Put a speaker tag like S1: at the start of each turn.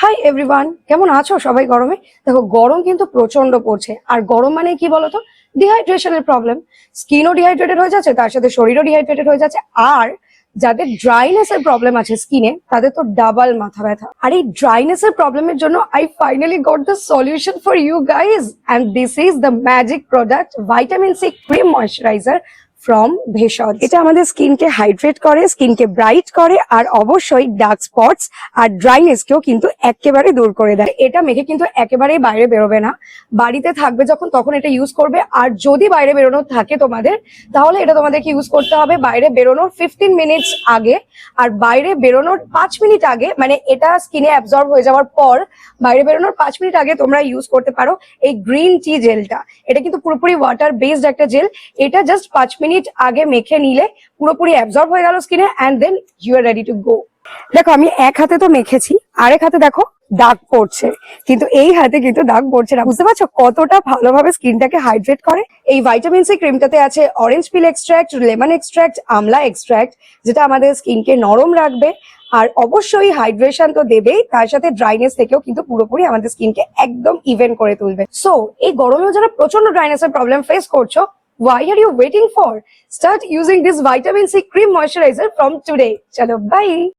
S1: Hi everyone কেমন আছো সবাই গরমে? দেখো, গরম কিন্তু প্রচণ্ড পড়ছে। আর গরম মানে কি বলতো? ডিহাইড্রেশনের প্রবলেম স্কিনও ডিহাইড্রেটেড হয়ে যাচ্ছে, তার সাথে শরীরও ডিহাইড্রেটেড হয়ে যাচ্ছে। আর যাদের ড্রাইনেস এর প্রবলেম আছে স্কিনে তাদের তো ডাবল মাথা ব্যথা। আর এই ড্রাইনেস এর প্রবলেমের জন্য I finally got the solution for you guys and this is the magic product vitamin C cream moisturiser from ভেষজ। এটা আমাদের স্কিনকে হাইড্রেট করে, স্কিনকে ব্রাইট করে, আর অবশ্যই ডার্ক স্পটস আর ড্রাইনেস কেও কিন্তু একেবারে দূর করে দেয়। এটা মেখে কিন্তু একেবারেই বাইরে বেরোবে না। বাড়িতে থাকবে যখন, তখন এটা ইউজ করবে। আর যদি বাইরে বেরোনোর থাকে তোমাদের, তাহলে এটা তোমাদেরকে ইউজ করতে হবে বাইরে বেরোনোর ফিফটিন মিনিটস আগে। আর বাইরে বেরোনোর পাঁচ মিনিট আগে মানে এটা স্কিনে অ্যাবজর্ব হয়ে যাওয়ার পর, বাইরে বেরোনোর পাঁচ মিনিট আগে তোমরা ইউজ করতে পারো এই গ্রিন টি। জেলটা এটা কিন্তু পুরোপুরি ওয়াটার বেসড একটা জেল এটা জাস্ট পাঁচ মিনিট আগে মেখে নিলে পুরোপুরি অ্যাবজর্ব হয়ে গেল স্কিনে and then you are ready to go দেখো, আমি এক হাতে তো মেখেছি, আরেক হাতে দেখো দাগ পড়ছে, কিন্তু এই হাতে কিন্তু দাগ পড়ছে না। বুঝতে পারছ কতটা ভালোভাবে স্কিনটাকে হাইড্রেট করে? এই ভাইটামিন সি ক্রিমটাতে আছে orange peel extract lemon extract amla extract যেটা আমাদের স্কিনকে নরম রাখবে, আর অবশ্যই হাইড্রেশন তো দেবেই, তার সাথে ড্রাইনেস থেকেও কিন্তু পুরোপুরি আমাদের স্কিনকে একদম ইভেন করে তুলবে। সো এই গরমেও যারা প্রচণ্ড ড্রাইনেসের প্রবলেম ফেস করছ why are you waiting for? Start using this vitamin c cream moisturizer from today. Chalo bye